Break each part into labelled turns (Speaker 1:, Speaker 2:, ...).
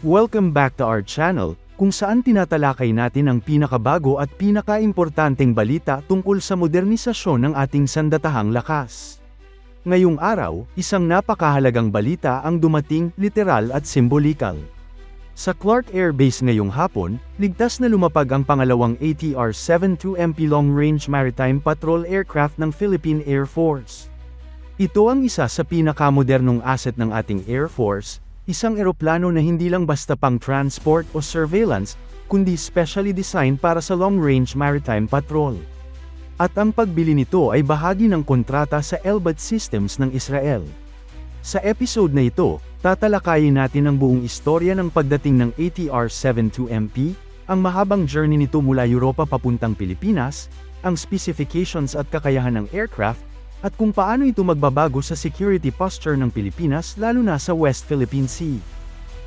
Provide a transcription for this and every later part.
Speaker 1: Welcome back to our channel, kung saan tinatalakay natin ang pinakabago at pinakaimportanteng balita tungkol sa modernisasyon ng ating sandatahang lakas. Ngayong araw, isang napakahalagang balita ang dumating, literal at simbolikal. Sa Clark Air Base ngayong hapon, ligtas na lumapag ang pangalawang ATR-72MP Long Range Maritime Patrol Aircraft ng Philippine Air Force. Ito ang isa sa pinakamodernong asset ng ating Air Force, isang eroplano na hindi lang basta pang transport o surveillance, kundi specially designed para sa long-range maritime patrol. At ang pagbili nito ay bahagi ng kontrata sa Elbit Systems ng Israel. Sa episode na ito, tatalakayin natin ang buong istorya ng pagdating ng ATR-72MP, ang mahabang journey nito mula Europa papuntang Pilipinas, ang specifications at kakayahan ng aircraft, at kung paano ito magbabago sa security posture ng Pilipinas lalo na sa West Philippine Sea.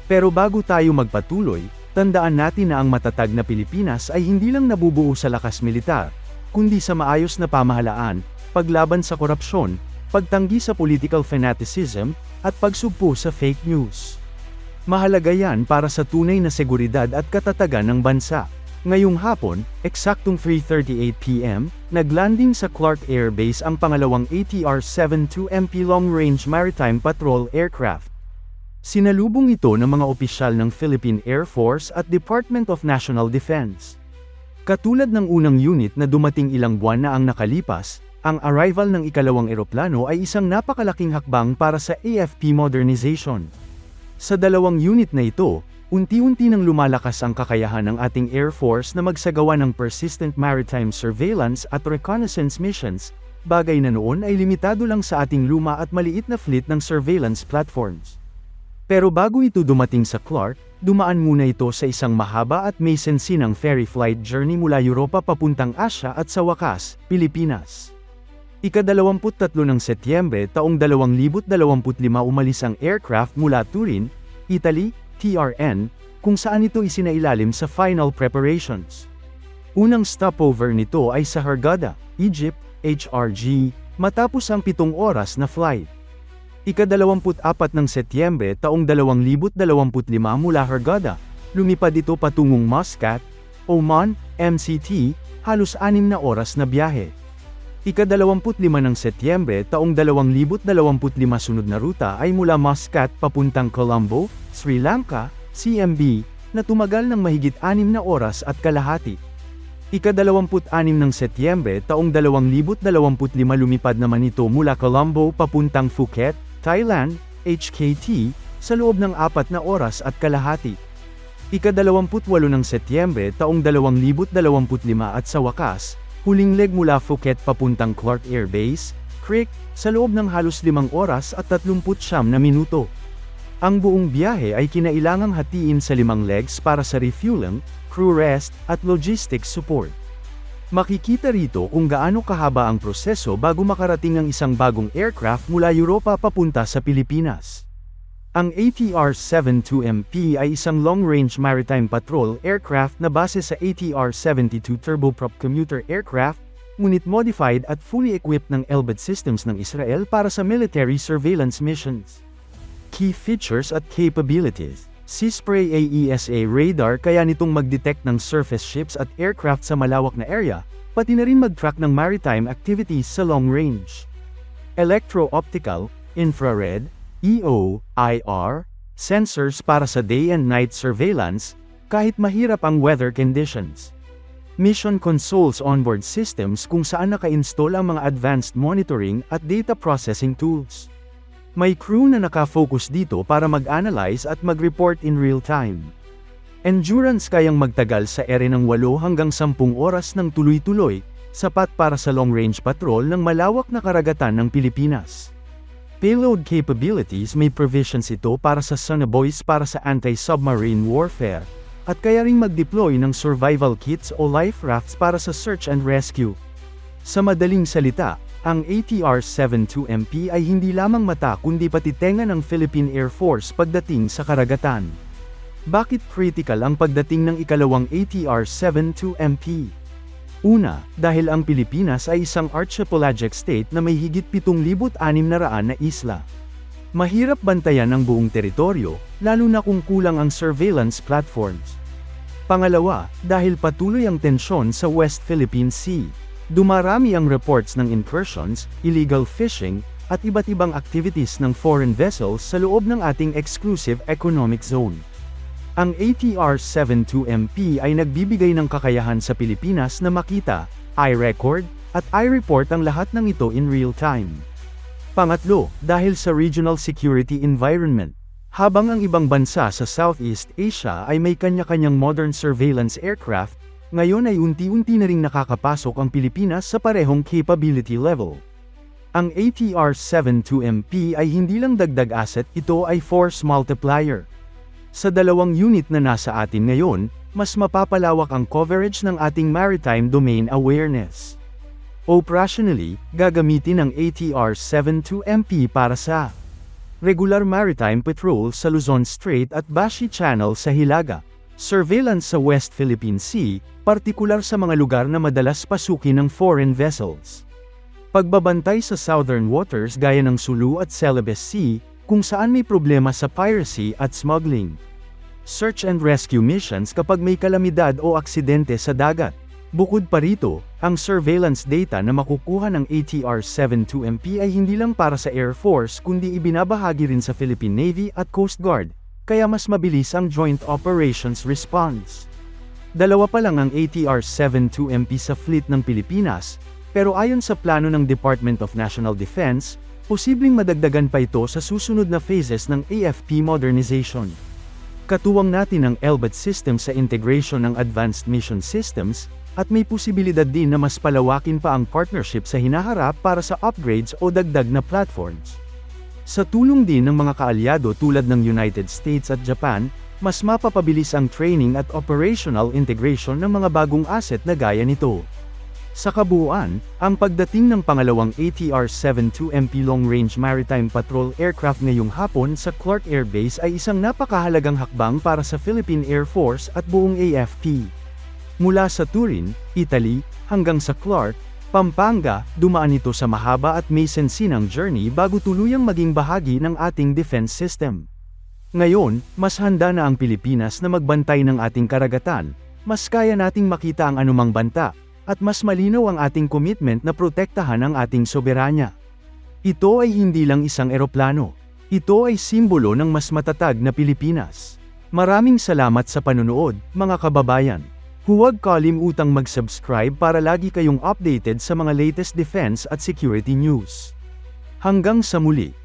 Speaker 1: Pero bago tayo magpatuloy, tandaan natin na ang matatag na Pilipinas ay hindi lang nabubuo sa lakas militar, kundi sa maayos na pamahalaan, paglaban sa korupsyon, pagtanggi sa political fanaticism, at pagsugpo sa fake news. Mahalaga yan para sa tunay na seguridad at katatagan ng bansa. Ngayong hapon, eksaktong 3.38pm, naglanding sa Clark Air Base ang pangalawang ATR-72MP Long Range Maritime Patrol Aircraft. Sinalubong ito ng mga opisyal ng Philippine Air Force at Department of National Defense. Katulad ng unang unit na dumating ilang buwan na ang nakalipas, ang arrival ng ikalawang eroplano ay isang napakalaking hakbang para sa AFP modernization. Sa dalawang unit na ito, unti-unti nang lumalakas ang kakayahan ng ating Air Force na magsagawa ng persistent maritime surveillance at reconnaissance missions, bagay na noon ay limitado lang sa ating luma at maliit na fleet ng surveillance platforms. Pero bago ito dumating sa Clark, dumaan muna ito sa isang mahaba at may sensinang ferry flight journey mula Europa papuntang Asya at sa wakas, Pilipinas. Ika-23 ng Setyembre taong 2025 umalis ang aircraft mula Turin, Italy, TRN, kung saan ito isinailalim sa final preparations. Unang stopover nito ay sa Hurghada, Egypt, HRG, matapos ang pitong oras na flight. Ika-24 ng Setyembre taong 2025 mula Hurghada, lumipad ito patungong Muscat, Oman, MCT, halos anim na oras na biyahe. Ika-25 ng Setyembre taong 2025 sunod na ruta ay mula Muscat papuntang Colombo, Sri Lanka, CMB, na tumagal ng mahigit anim na oras at kalahati. Ika-26 ng Setyembre taong 2025 lumipad naman ito mula Colombo papuntang Phuket, Thailand, HKT, sa loob ng apat na oras at kalahati. Ika-28 ng Setyembre taong 2025 at sa wakas, huling leg mula Phuket papuntang Clark Air Base, Creek, sa loob ng halos limang oras at 39 na minuto. Ang buong biyahe ay kinailangang hatiin sa limang legs para sa refueling, crew rest, at logistics support. Makikita rito kung gaano kahaba ang proseso bago makarating ang isang bagong aircraft mula Europa papunta sa Pilipinas. Ang ATR-72MP ay isang long-range maritime patrol aircraft na base sa ATR-72 turboprop commuter aircraft, ngunit modified at fully equipped ng Elbit Systems ng Israel para sa military surveillance missions. Key features at capabilities Seaspray AESA radar kaya nitong mag-detect ng surface ships at aircraft sa malawak na area, pati na rin mag-track ng maritime activities sa long range. Electro-optical, infrared, EO, IR, sensors para sa day and night surveillance, kahit mahirap ang weather conditions. Mission consoles onboard systems kung saan naka-install ang mga advanced monitoring at data processing tools. May crew na nakafocus dito para mag-analyze at mag-report in real time. Endurance kayang magtagal sa ere ng 8 hanggang 10 oras ng tuloy-tuloy, sapat para sa long-range patrol ng malawak na karagatan ng Pilipinas. Payload capabilities may provisions ito para sa sonobuoys para sa anti-submarine warfare, at kaya ring mag-deploy ng survival kits o life rafts para sa search and rescue. Sa madaling salita, ang ATR-72MP ay hindi lamang mata kundi pati tenga ng Philippine Air Force pagdating sa karagatan. Bakit critical ang pagdating ng ikalawang ATR-72MP? Una, dahil ang Pilipinas ay isang archipelagic state na may higit 7,600 na isla. Mahirap bantayan ang buong teritoryo, lalo na kung kulang ang surveillance platforms. Pangalawa, dahil patuloy ang tensyon sa West Philippine Sea. Dumarami ang reports ng incursions, illegal fishing, at iba't ibang activities ng foreign vessels sa loob ng ating exclusive economic zone. Ang ATR-72MP ay nagbibigay ng kakayahan sa Pilipinas na makita, i-record, at i-report ang lahat ng ito in real time. Pangatlo, dahil sa regional security environment. Habang ang ibang bansa sa Southeast Asia ay may kanya-kanyang modern surveillance aircraft, ngayon ay unti-unti na ring nakakapasok ang Pilipinas sa parehong capability level. Ang ATR-72MP ay hindi lang dagdag asset, ito ay force multiplier. Sa dalawang unit na nasa atin ngayon, mas mapapalawak ang coverage ng ating maritime domain awareness. Operationally, gagamitin ang ATR-72MP para sa regular maritime patrol sa Luzon Strait at Bashi Channel sa Hilaga, surveillance sa West Philippine Sea, partikular sa mga lugar na madalas pasukin ng foreign vessels. Pagbabantay sa southern waters gaya ng Sulu at Celebes Sea, kung saan may problema sa piracy at smuggling. Search and rescue missions kapag may kalamidad o aksidente sa dagat. Bukod pa rito, ang surveillance data na makukuha ng ATR-72MP ay hindi lang para sa Air Force kundi ibinabahagi rin sa Philippine Navy at Coast Guard, kaya mas mabilis ang Joint Operations Response. Dalawa pa lang ang ATR-72MP sa fleet ng Pilipinas, pero ayon sa plano ng Department of National Defense, posibleng madagdagan pa ito sa susunod na phases ng AFP modernization. Katuwang natin ang LBAT system sa integration ng Advanced Mission Systems, at may posibilidad din na mas palawakin pa ang partnership sa hinaharap para sa upgrades o dagdag na platforms. Sa tulong din ng mga kaalyado tulad ng United States at Japan, mas mapapabilis ang training at operational integration ng mga bagong asset na gaya nito. Sa kabuuan, ang pagdating ng pangalawang ATR-72MP Long Range Maritime Patrol Aircraft ngayong hapon sa Clark Air Base ay isang napakahalagang hakbang para sa Philippine Air Force at buong AFP. Mula sa Turin, Italy, hanggang sa Clark, Pampanga, dumaan ito sa mahaba at may sensinang journey bago tuluyang maging bahagi ng ating defense system. Ngayon, mas handa na ang Pilipinas na magbantay ng ating karagatan, mas kaya nating makita ang anumang banta, at mas malinaw ang ating commitment na protektahan ang ating soberanya. Ito ay hindi lang isang eroplano. Ito ay simbolo ng mas matatag na Pilipinas. Maraming salamat sa panunood, mga kababayan. Huwag kalimutang mag-subscribe para lagi kayong updated sa mga latest defense at security news. Hanggang sa muli.